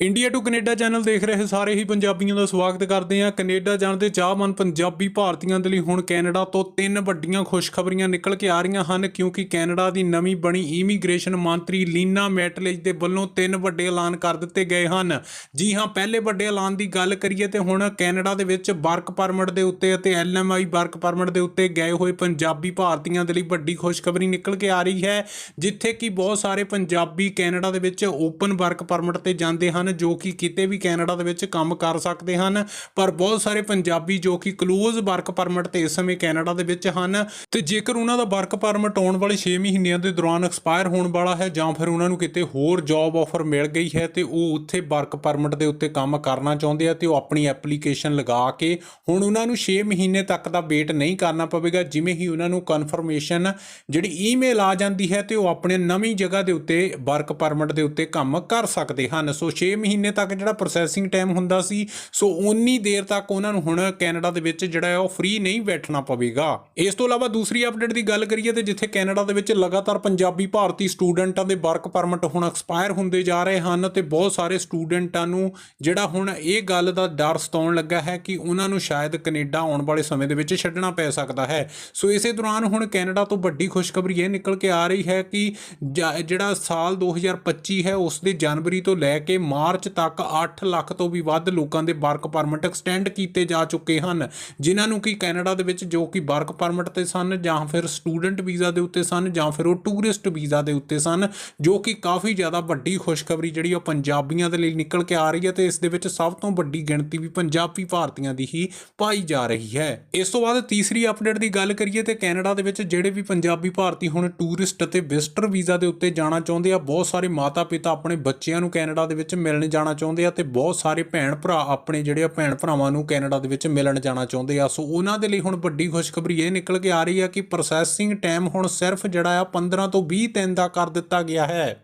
India to Canada channel ਦੇਖ ਰਹੇ ਸਾਰੇ ਹੀ ਪੰਜਾਬੀਆਂ ਦਾ ਸਵਾਗਤ ਕਰਦੇ ਹਾਂ। ਕੈਨੇਡਾ ਜਾਣ ਦੇ ਚਾਹਮਨ ਪੰਜਾਬੀ ਭਾਰਤੀਆਂ ਦੇ ਲਈ ਹੁਣ ਕੈਨੇਡਾ ਤੋਂ ਤਿੰਨ ਵੱਡੀਆਂ ਖੁਸ਼ਖਬਰੀਆਂ ਨਿਕਲ ਕੇ ਆ ਰਹੀਆਂ ਹਨ, ਕਿਉਂਕਿ ਕੈਨੇਡਾ ਦੀ ਨਵੀਂ ਬਣੀ ਇਮੀਗ੍ਰੇਸ਼ਨ ਮੰਤਰੀ ਲੀਨਾ ਮੈਟਲੇਜ ਦੇ ਵੱਲੋਂ ਤਿੰਨ ਵੱਡੇ ਐਲਾਨ ਕਰ ਦਿੱਤੇ ਗਏ ਹਨ। ਜੀ ਹਾਂ, ਪਹਿਲੇ ਵੱਡੇ ਐਲਾਨ ਦੀ ਗੱਲ ਕਰੀਏ ਤੇ ਹੁਣ ਕੈਨੇਡਾ ਦੇ ਵਿੱਚ ਵਰਕ ਪਰਮਿਟ ਦੇ ਉੱਤੇ ਅਤੇ ਐਲਐਮਆਈ ਵਰਕ ਪਰਮਿਟ ਦੇ ਉੱਤੇ ਗਏ ਹੋਏ ਪੰਜਾਬੀ ਭਾਰਤੀਆਂ ਦੇ ਲਈ ਵੱਡੀ ਖੁਸ਼ਖਬਰੀ ਨਿਕਲ ਕੇ ਆ ਰਹੀ ਹੈ, ਜਿੱਥੇ ਕਿ ਬਹੁਤ ਸਾਰੇ ਪੰਜਾਬੀ ਕੈਨੇਡਾ ਦੇ ਵਿੱਚ ਓਪਨ ਵਰਕ ਪਰਮਿਟ ਤੇ ਜਾਂਦੇ ਹਨ। ਜੋ ਕਿ ਕਿਤੇ ਵੀ ਕੈਨੇਡਾ ਦੇ ਵਿੱਚ ਕੰਮ ਕਰ ਸਕਦੇ ਹਨ, ਪਰ ਬਹੁਤ ਸਾਰੇ ਪੰਜਾਬੀ ਜੋ ਕਿ ਕਲੋਜ਼ ਵਰਕ ਪਰਮਿਟ ਤੇ ਇਸ ਸਮੇਂ ਕੈਨੇਡਾ ਦੇ ਵਿੱਚ ਹਨ ਤੇ ਜੇਕਰ ਉਹਨਾਂ ਦਾ ਵਰਕ ਪਰਮਿਟ ਆਉਣ ਵਾਲੇ 6 ਮਹੀਨਿਆਂ ਦੇ ਦੌਰਾਨ ਐਕਸਪਾਇਰ ਹੋਣ ਵਾਲਾ ਹੈ ਜਾਂ ਫਿਰ ਉਹਨਾਂ ਨੂੰ ਕਿਤੇ ਹੋਰ ਜੌਬ ਆਫਰ ਮਿਲ ਗਈ ਹੈ ਤੇ ਉਹ ਉੱਥੇ ਵਰਕ ਪਰਮਿਟ ਦੇ ਉੱਤੇ ਕੰਮ ਕਰਨਾ ਚਾਹੁੰਦੇ ਆ ਤੇ ਉਹ ਆਪਣੀ ਐਪਲੀਕੇਸ਼ਨ ਲਗਾ ਕੇ ਹੁਣ ਉਹਨਾਂ ਨੂੰ 6 ਮਹੀਨੇ ਤੱਕ ਦਾ ਵੇਟ ਨਹੀਂ ਕਰਨਾ ਪਵੇਗਾ, ਜਿਵੇਂ ਹੀ ਉਹਨਾਂ ਨੂੰ ਕਨਫਰਮੇਸ਼ਨ ਜਿਹੜੀ ਈਮੇਲ ਆ ਜਾਂਦੀ ਹੈ ਤੇ ਉਹ ਆਪਣੇ ਨਵੀਂ ਜਗ੍ਹਾ ਦੇ ਉੱਤੇ ਵਰਕ ਪਰਮਿਟ ਦੇ ਉੱਤੇ ਕੰਮ ਕਰ ਸਕਦੇ ਹਨ। ਸੋ 6 ਮਹੀਨੇ ਤੱਕ ਜਿਹੜਾ ਪ੍ਰੋਸੈਸਿੰਗ ਟਾਈਮ ਹੁੰਦਾ ਸੀ, ਸੋ ਉਨੀ ਦੇਰ ਤੱਕ ਉਹਨਾਂ ਨੂੰ ਹੁਣ ਕੈਨੇਡਾ ਦੇ ਵਿੱਚ ਜਿਹੜਾ ਹੈ ਉਹ ਫ੍ਰੀ ਨਹੀਂ ਬੈਠਣਾ ਪਵੇਗਾ। ਇਸ ਤੋਂ ਇਲਾਵਾ ਦੂਸਰੀ ਅਪਡੇਟ ਦੀ ਗੱਲ ਕਰੀਏ ਤੇ ਜਿੱਥੇ ਕੈਨੇਡਾ ਦੇ ਵਿੱਚ ਲਗਾਤਾਰ ਪੰਜਾਬੀ ਭਾਰਤੀ ਸਟੂਡੈਂਟਾਂ ਦੇ ਵਰਕ ਪਰਮਿਟ ਹੁਣ ਐਕਸਪਾਇਰ ਹੁੰਦੇ ਜਾ ਰਹੇ ਹਨ ਤੇ ਬਹੁਤ ਸਾਰੇ ਸਟੂਡੈਂਟਾਂ ਨੂੰ ਜਿਹੜਾ ਹੁਣ ਇਹ ਗੱਲ ਦਾ ਡਰ ਸਤਾਉਣ ਲੱਗਾ ਹੈ ਕਿ ਉਹਨਾਂ ਨੂੰ ਸ਼ਾਇਦ ਕੈਨੇਡਾ ਆਉਣ ਵਾਲੇ ਸਮੇਂ ਦੇ ਵਿੱਚ ਛੱਡਣਾ ਪੈ ਸਕਦਾ ਹੈ। ਸੋ ਇਸੇ ਦੌਰਾਨ ਹੁਣ ਕੈਨੇਡਾ ਤੋਂ ਵੱਡੀ ਖੁਸ਼ਖਬਰੀ ਇਹ ਨਿਕਲ ਕੇ ਆ ਰਹੀ ਹੈ ਕਿ ਜਿਹੜਾ ਸਾਲ 2025 ਹੈ, ਉਸ ਦੇ ਜਨਵਰੀ ਤੋਂ ਲੈ ਕੇ ਮਾਰਚ ਤੱਕ 8 ਲੱਖ ਤੋਂ ਵੀ ਵੱਧ ਲੋਕਾਂ ਦੇ ਵਰਕ ਪਰਮਿਟ ਐਕਸਟੈਂਡ ਕੀਤੇ ਜਾ ਚੁੱਕੇ ਹਨ। ਜਿਨ੍ਹਾਂ ਨੂੰ ਕਿ ਕੈਨੇਡਾ ਦੇ ਵਿੱਚ ਜੋ ਕਿ ਵਰਕ ਪਰਮਿਟ ਤੇ ਸਨ ਜਾਂ ਫਿਰ ਸਟੂਡੈਂਟ ਵੀਜ਼ਾ ਦੇ ਉੱਤੇ ਸਨ ਜਾਂ ਫਿਰ ਉਹ ਟੂਰਿਸਟ ਵੀਜ਼ਾ ਦੇ ਉੱਤੇ ਸਨ, ਜੋ ਕਿ ਕਾਫੀ ਜ਼ਿਆਦਾ ਵੱਡੀ ਖੁਸ਼ਖਬਰੀ ਜਿਹੜੀ ਉਹ ਪੰਜਾਬੀਆਂ ਦੇ ਲਈ ਨਿਕਲ ਕੇ ਆ ਰਹੀ ਹੈ ਤੇ ਇਸ ਦੇ ਵਿੱਚ ਸਭ ਤੋਂ ਵੱਡੀ ਗਿਣਤੀ ਵੀ ਪੰਜਾਬੀ ਭਾਰਤੀਆਂ ਦੀ ਹੀ ਪਾਈ ਜਾ ਰਹੀ ਹੈ। ਇਸ ਤੋਂ ਬਾਅਦ ਤੀਸਰੀ ਅਪਡੇਟ ਦੀ ਗੱਲ ਕਰੀਏ ਤੇ ਕੈਨੇਡਾ ਦੇ ਵਿੱਚ ਜਿਹੜੇ ਵੀ ਪੰਜਾਬੀ ਭਾਰਤੀ ਹੁਣ ਟੂਰਿਸਟ ਅਤੇ ਵਿਜ਼ਟਰ ਵੀਜ਼ਾ ਦੇ ਉੱਤੇ ਜਾਣਾ ਚਾਹੁੰਦੇ ਆ, ਬਹੁਤ ਸਾਰੇ ਮਾਤਾ-ਪਿਤਾ ਆਪਣੇ ਬੱਚਿਆਂ ਨੂੰ ਕੈਨੇਡਾ ਦੇ ਵਿੱਚ ਮਿਲਣ ਜਾਣਾ ਚਾਹੁੰਦੇ ਆ ਤੇ ਬਹੁਤ ਸਾਰੇ ਭੈਣ ਭਰਾ ਆਪਣੇ ਜਿਹੜੇ ਆ ਭੈਣ ਭਰਾਵਾਂ ਨੂੰ ਕੈਨੇਡਾ ਦੇ ਵਿੱਚ ਮਿਲਣ ਜਾਣਾ ਚਾਹੁੰਦੇ ਆ। ਸੋ ਉਹਨਾਂ ਦੇ ਲਈ ਹੁਣ ਵੱਡੀ ਖੁਸ਼ਖਬਰੀ ਇਹ ਨਿਕਲ ਕੇ ਆ ਰਹੀ ਆ ਕਿ ਪ੍ਰੋਸੈਸਿੰਗ ਟਾਈਮ ਹੁਣ ਸਿਰਫ ਜਿਹੜਾ ਆ 15 ਤੋਂ 20 ਦਿਨ ਦਾ ਕਰ ਦਿੱਤਾ ਗਿਆ ਹੈ।